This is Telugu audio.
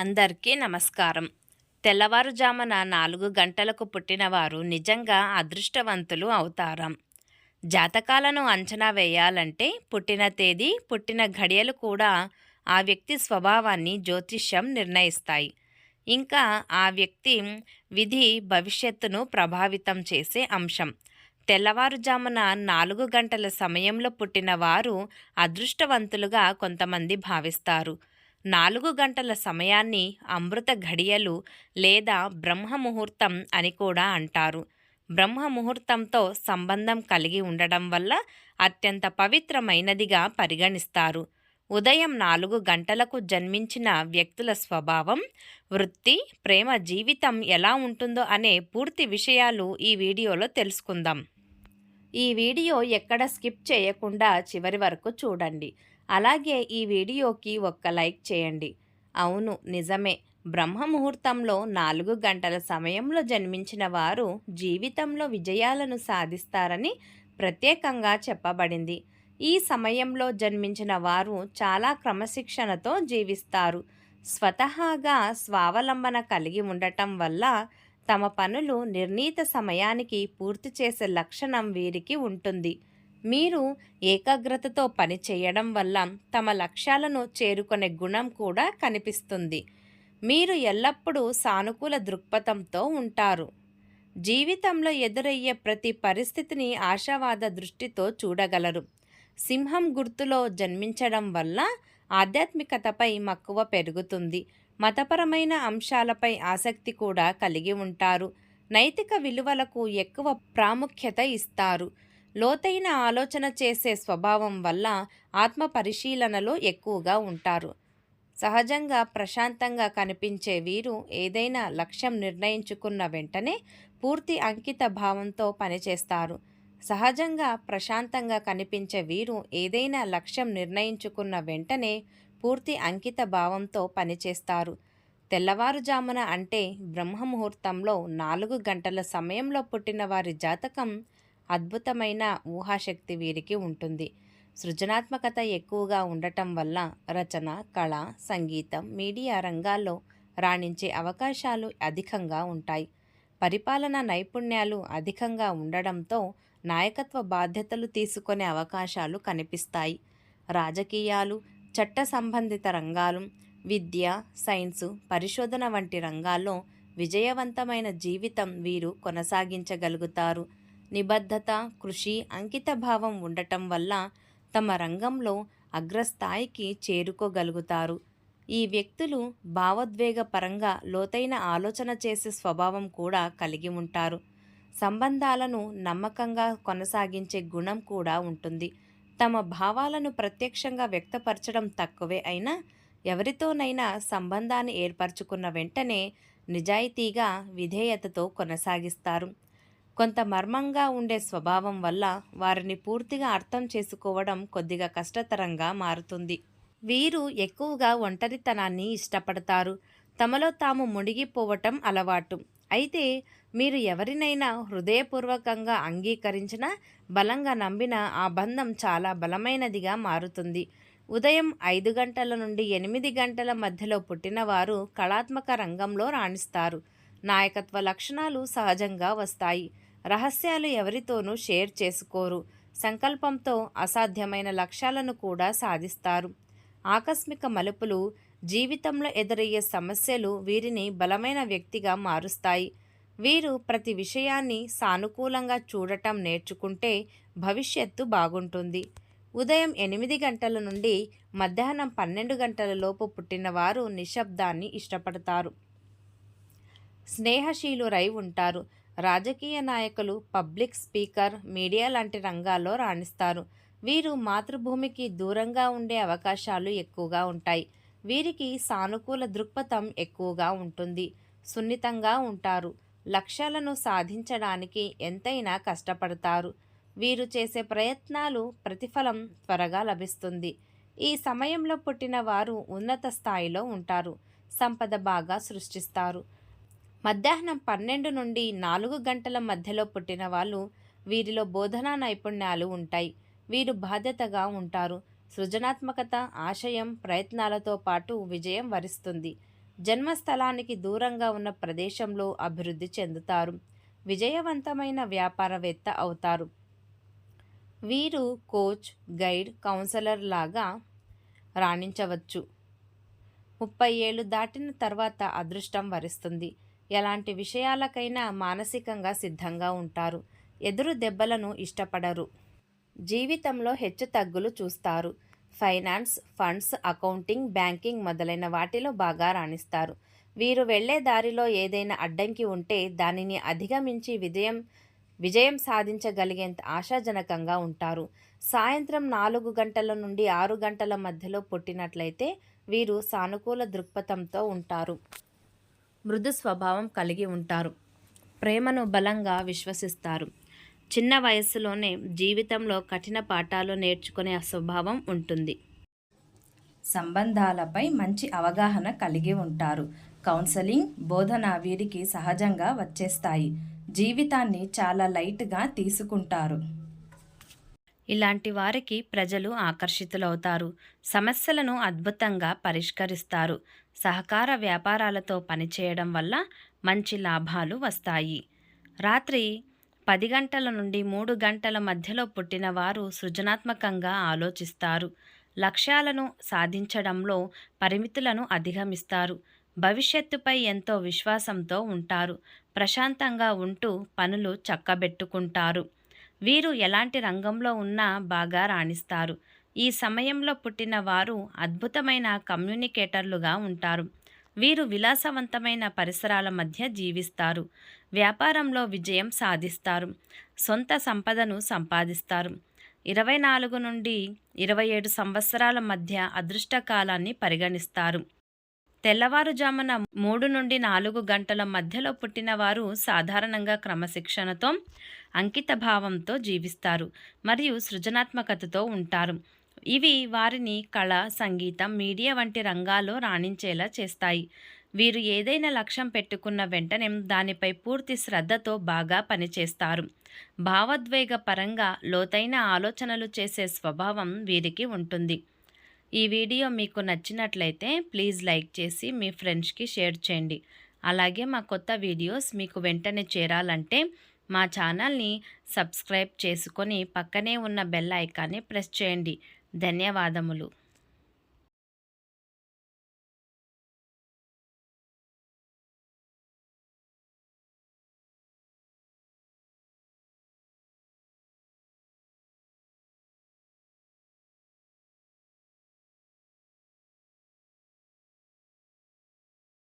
అందరికీ నమస్కారం. తెల్లవారుజామున నాలుగు గంటలకు పుట్టినవారు నిజంగా అదృష్టవంతులు అవుతారాం. జాతకాలను అంచనా వేయాలంటే పుట్టిన తేదీ పుట్టిన ఘడియలు కూడా ఆ వ్యక్తి స్వభావాన్ని జ్యోతిష్యం నిర్ణయిస్తాయి. ఇంకా ఆ వ్యక్తి విధి భవిష్యత్తును ప్రభావితం చేసే అంశం. తెల్లవారుజామున నాలుగు గంటల సమయంలో పుట్టిన వారు అదృష్టవంతులుగా కొంతమంది భావిస్తారు. నాలుగు గంటల సమయాన్ని అమృత ఘడియలు లేదా బ్రహ్మ ముహూర్తం అని కూడా అంటారు. బ్రహ్మ ముహూర్తంతో సంబంధం కలిగి ఉండడం వల్ల అత్యంత పవిత్రమైనదిగా పరిగణిస్తారు. ఉదయం నాలుగు గంటలకు జన్మించిన వ్యక్తుల స్వభావం వృత్తి ప్రేమ జీవితం ఎలా ఉంటుందో అనే పూర్తి విషయాలు ఈ వీడియోలో తెలుసుకుందాం. ఈ వీడియో ఎక్కడ స్కిప్ చేయకుండా చివరి వరకు చూడండి. అలాగే ఈ వీడియోకి ఒక్క లైక్ చేయండి. అవును నిజమే. బ్రహ్మ ముహూర్తంలో నాలుగు గంటల సమయంలో జన్మించిన వారు జీవితంలో విజయాలను సాధిస్తారని ప్రత్యేకంగా చెప్పబడింది. ఈ సమయంలో జన్మించిన వారు చాలా క్రమశిక్షణతో జీవిస్తారు. స్వతహాగా స్వావలంబన కలిగి ఉండటం వల్ల తమ పనులు నిర్ణీత సమయానికి పూర్తి చేసే లక్షణం వీరికి ఉంటుంది. మీరు ఏకాగ్రతతో పని చేయడం వల్ల తమ లక్ష్యాలను చేరుకునే గుణం కూడా కనిపిస్తుంది. మీరు ఎల్లప్పుడూ సానుకూల దృక్పథంతో ఉంటారు. జీవితంలో ఎదురయ్యే ప్రతి పరిస్థితిని ఆశావాద దృష్టితో చూడగలరు. సింహం గుర్తులో జన్మించడం వల్ల ఆధ్యాత్మికతపై మక్కువ పెరుగుతుంది. మతపరమైన అంశాలపై ఆసక్తి కూడా కలిగి ఉంటారు. నైతిక విలువలకు ఎక్కువ ప్రాముఖ్యత ఇస్తారు. లోతైన ఆలోచన చేసే స్వభావం వల్ల ఆత్మ పరిశీలనలో ఎక్కువగా ఉంటారు. సహజంగా ప్రశాంతంగా కనిపించే వీరు ఏదైనా లక్ష్యం నిర్ణయించుకున్న వెంటనే పూర్తి అంకిత భావంతో పనిచేస్తారు. సహజంగా ప్రశాంతంగా కనిపించే వీరు ఏదైనా లక్ష్యం నిర్ణయించుకున్న వెంటనే పూర్తి అంకిత భావంతో పనిచేస్తారు. తెల్లవారుజామున అంటే బ్రహ్మముహూర్తంలో నాలుగు గంటల సమయంలో పుట్టిన వారి జాతకం అద్భుతమైన ఊహాశక్తి వీరికి ఉంటుంది. సృజనాత్మకత ఎక్కువగా ఉండటం వల్ల రచన కళ సంగీతం మీడియా రంగాల్లో రాణించే అవకాశాలు అధికంగా ఉంటాయి. పరిపాలన నైపుణ్యాలు అధికంగా ఉండడంతో నాయకత్వ బాధ్యతలు తీసుకునే అవకాశాలు కనిపిస్తాయి. రాజకీయాలు చట్ట సంబంధిత రంగాలు విద్య సైన్సు పరిశోధన వంటి రంగాల్లో విజయవంతమైన జీవితం వీరు కొనసాగించగలుగుతారు. నిబద్ధత కృషి అంకితభావం ఉండటం వల్ల తమ రంగంలో అగ్రస్థాయికి చేరుకోగలుగుతారు. ఈ వ్యక్తులు భావోద్వేగపరంగా లోతైన ఆలోచన చేసే స్వభావం కూడా కలిగి ఉంటారు. సంబంధాలను నమ్మకంగా కొనసాగించే గుణం కూడా ఉంటుంది. తమ భావాలను ప్రత్యక్షంగా వ్యక్తపరచడం తక్కువే అయినా ఎవరితోనైనా సంబంధాన్ని ఏర్పరచుకున్న వెంటనే నిజాయితీగా విధేయతతో కొనసాగిస్తారు. కొంత మర్మంగా ఉండే స్వభావం వల్ల వారిని పూర్తిగా అర్థం చేసుకోవడం కొద్దిగా కష్టతరంగా మారుతుంది. వీరు ఎక్కువగా ఒంటరితనాన్ని ఇష్టపడతారు. తమలో తాము మునిగిపోవటం అలవాటు. అయితే మీరు ఎవరినైనా హృదయపూర్వకంగా అంగీకరించిన బలంగా నమ్మిన ఆ బంధం చాలా బలమైనదిగా మారుతుంది. ఉదయం ఐదు గంటల నుండి ఎనిమిది గంటల మధ్యలో పుట్టినవారు కళాత్మక రంగంలో రాణిస్తారు. నాయకత్వ లక్షణాలు సహజంగా వస్తాయి. రహస్యాలు ఎవరితోనూ షేర్ చేసుకోరు. సంకల్పంతో అసాధ్యమైన లక్ష్యాలను కూడా సాధిస్తారు. ఆకస్మిక మలుపులు జీవితంలో ఎదురయ్యే సమస్యలు వీరిని బలమైన వ్యక్తిగా మారుస్తాయి. వీరు ప్రతి విషయాన్ని సానుకూలంగా చూడటం నేర్చుకుంటే భవిష్యత్తు బాగుంటుంది. ఉదయం ఎనిమిది గంటల నుండి మధ్యాహ్నం పన్నెండు గంటల లోపు పుట్టినవారు నిశ్శబ్దాన్ని ఇష్టపడతారు. స్నేహశీలురై ఉంటారు. రాజకీయ నాయకులు పబ్లిక్ స్పీకర్ మీడియా లాంటి రంగాల్లో రాణిస్తారు. వీరు మాతృభూమికి దూరంగా ఉండే అవకాశాలు ఎక్కువగా ఉంటాయి. వీరికి సానుకూల దృక్పథం ఎక్కువగా ఉంటుంది. సున్నితంగా ఉంటారు. లక్ష్యాలను సాధించడానికి ఎంతైనా కష్టపడతారు. వీరు చేసే ప్రయత్నాలు ప్రతిఫలం త్వరగా లభిస్తుంది. ఈ సమయంలో పుట్టిన వారు ఉన్నత స్థాయిలో ఉంటారు. సంపద బాగా సృష్టిస్తారు. మధ్యాహ్నం పన్నెండు నుండి నాలుగు గంటల మధ్యలో పుట్టిన వాళ్ళు వీరిలో బోధనా నైపుణ్యాలు ఉంటాయి. వీరు బాధ్యతగా ఉంటారు. సృజనాత్మకత ఆశయం ప్రయత్నాలతో పాటు విజయం వరిస్తుంది. జన్మస్థలానికి దూరంగా ఉన్న ప్రదేశంలో అభివృద్ధి చెందుతారు. విజయవంతమైన వ్యాపారవేత్త అవుతారు. వీరు కోచ్ గైడ్ కౌన్సిలర్ లాగా రాణించవచ్చు. ముప్పై ఏళ్ళు దాటిన తర్వాత అదృష్టం వరిస్తుంది. ఎలాంటి విషయాలకైనా మానసికంగా సిద్ధంగా ఉంటారు. ఎదురు దెబ్బలను ఇష్టపడరు. జీవితంలో హెచ్చు తగ్గులు చూస్తారు. ఫైనాన్స్ ఫండ్స్ అకౌంటింగ్ బ్యాంకింగ్ మొదలైన వాటిలో బాగా రాణిస్తారు. వీరు వెళ్ళే దారిలో ఏదైనా అడ్డంకి ఉంటే దానిని అధిగమించి విజయం విజయం సాధించగలిగేంత ఆశాజనకంగా ఉంటారు. సాయంత్రం నాలుగు గంటల నుండి ఆరు గంటల మధ్యలో పుట్టినట్లయితే వీరు సానుకూల దృక్పథంతో ఉంటారు. మృదు స్వభావం కలిగి ఉంటారు. ప్రేమను బలంగా విశ్వసిస్తారు. చిన్న వయస్సులోనే జీవితంలో కఠిన పాఠాలు నేర్చుకునే స్వభావం ఉంటుంది. సంబంధాలపై మంచి అవగాహన కలిగి ఉంటారు. కౌన్సెలింగ్ బోధన వీరికి సహజంగా వచ్చేస్తాయి. జీవితాన్ని చాలా లైట్గా తీసుకుంటారు. ఇలాంటి వారికి ప్రజలు ఆకర్షితులవుతారు. సమస్యలను అద్భుతంగా పరిష్కరిస్తారు. సహకార వ్యాపారాలతో పనిచేయడం వల్ల మంచి లాభాలు వస్తాయి. రాత్రి పది గంటల నుండి మూడు గంటల మధ్యలో పుట్టిన వారు సృజనాత్మకంగా ఆలోచిస్తారు. లక్ష్యాలను సాధించడంలో పరిమితులను అధిగమిస్తారు. భవిష్యత్తుపై ఎంతో విశ్వాసంతో ఉంటారు. ప్రశాంతంగా ఉంటూ పనులు చక్కబెట్టుకుంటారు. వీరు ఎలాంటి రంగంలో ఉన్నా బాగా రాణిస్తారు. ఈ సమయంలో పుట్టిన వారు అద్భుతమైన కమ్యూనికేటర్లుగా ఉంటారు. వీరు విలాసవంతమైన పరిసరాల మధ్య జీవిస్తారు. వ్యాపారంలో విజయం సాధిస్తారు. సొంత సంపదను సంపాదిస్తారు. ఇరవై నాలుగు నుండి ఇరవై ఏడు సంవత్సరాల మధ్య అదృష్టకాలాన్ని పరిగణిస్తారు. తెల్లవారుజామున మూడు నుండి నాలుగు గంటల మధ్యలో పుట్టిన వారు సాధారణంగా క్రమశిక్షణతో అంకిత భావంతో జీవిస్తారు. మరియు సృజనాత్మకతతో ఉంటారు. ఇవి వారిని కళ సంగీతం మీడియా వంటి రంగాల్లో రాణించేలా చేస్తాయి. వీరు ఏదైనా లక్ష్యం పెట్టుకున్న వెంటనే దానిపై పూర్తి శ్రద్ధతో బాగా పనిచేస్తారు. భావోద్వేగ పరంగా లోతైన ఆలోచనలు చేసే స్వభావం వీరికి ఉంటుంది. ఈ వీడియో మీకు నచ్చినట్లయితే ప్లీజ్ లైక్ చేసి మీ ఫ్రెండ్స్కి షేర్ చేయండి. అలాగే మా కొత్త వీడియోస్ మీకు వెంటనే చేరాలంటే మా ఛానల్ని సబ్స్క్రైబ్ చేసుకొని పక్కనే ఉన్న బెల్ ఐకాన్ని ప్రెస్ చేయండి. ధన్యవాదములు.